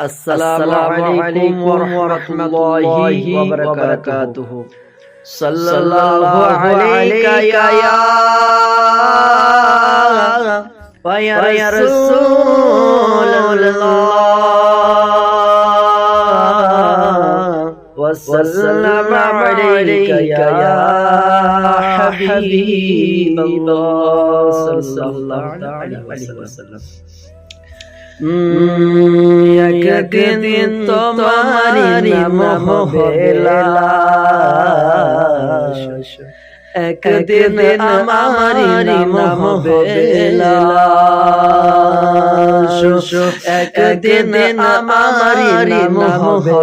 السلام عليكم ورحمة الله وبركاته. صلى الله عليك يا ويا رسول الله. وسلم عليك يا حبيب الله. صلى الله عليه وسلم. একদিন তোমারি একদিন আমারি নাম হবে একদিন আমারি নাম হবে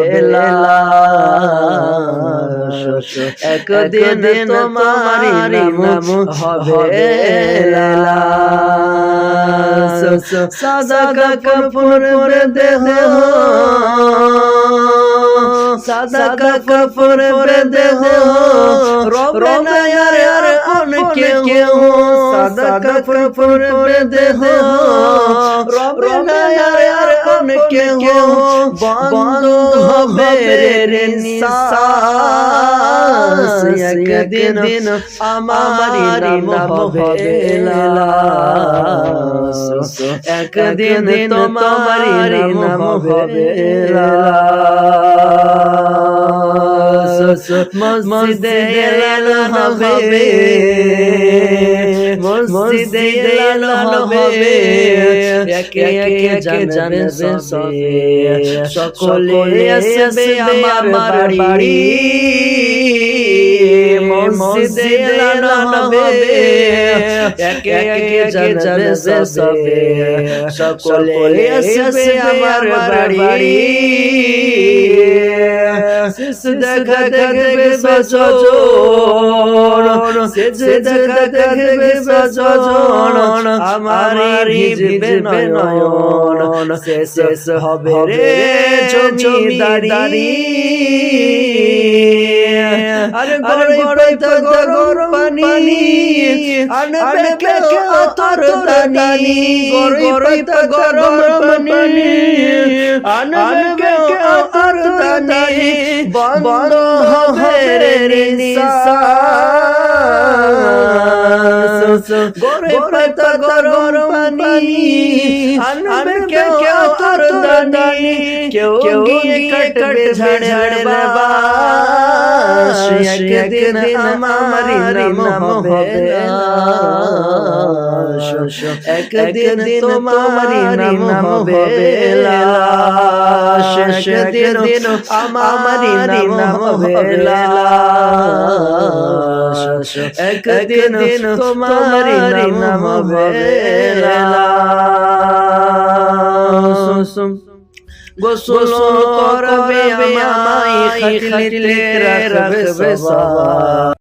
একদিন তোমারি নাম হবে লাশ সাদা কাপড় পরে দেহ। সাদা কাপড় পরে দেহ। রবে না আর আর অনেকে কেউ সাদা কাপড় পরে দেহ। রবে না আর আর অনেকে কেউ বন্ধ হবে রে নিশ্বাস একদিন আমারি নাম হবে লাশ একদিন তোমারি নাম হবে মসজিদে হবে মসজিদে হবে একে একে জানাবে সবে সকলে আসবে আমার বাড়ি মসজিদে হবে একে একে জানাবে সবে সকলে আসবে আমার বাড়ি দেখা দেখবে সজন শেষ দেখা দেখবে সজন আমার ভিজবে নয়ন শেষ হবে রে জমিদারি আরে গড়ে তো গরম পানি। আনবে কে তোর দানি তো গরম পানি। আনবে কে তোর দানি বন্ধ হবে রে নিশ্বাস। গড়ে গরম পানি। কে কে তোর দানি কেউ গিয়ে কাটবে ঝাড় ঝাড় বাস একদিন আমারি নাম হবে লাশ একদিন তোমারি নাম হবে লাশ একদিন আমারি নাম হবে লাশ একদিন তোমারি নাম হবে লাশ গোসল করবে আমায় খাটিলে রাখবে সবা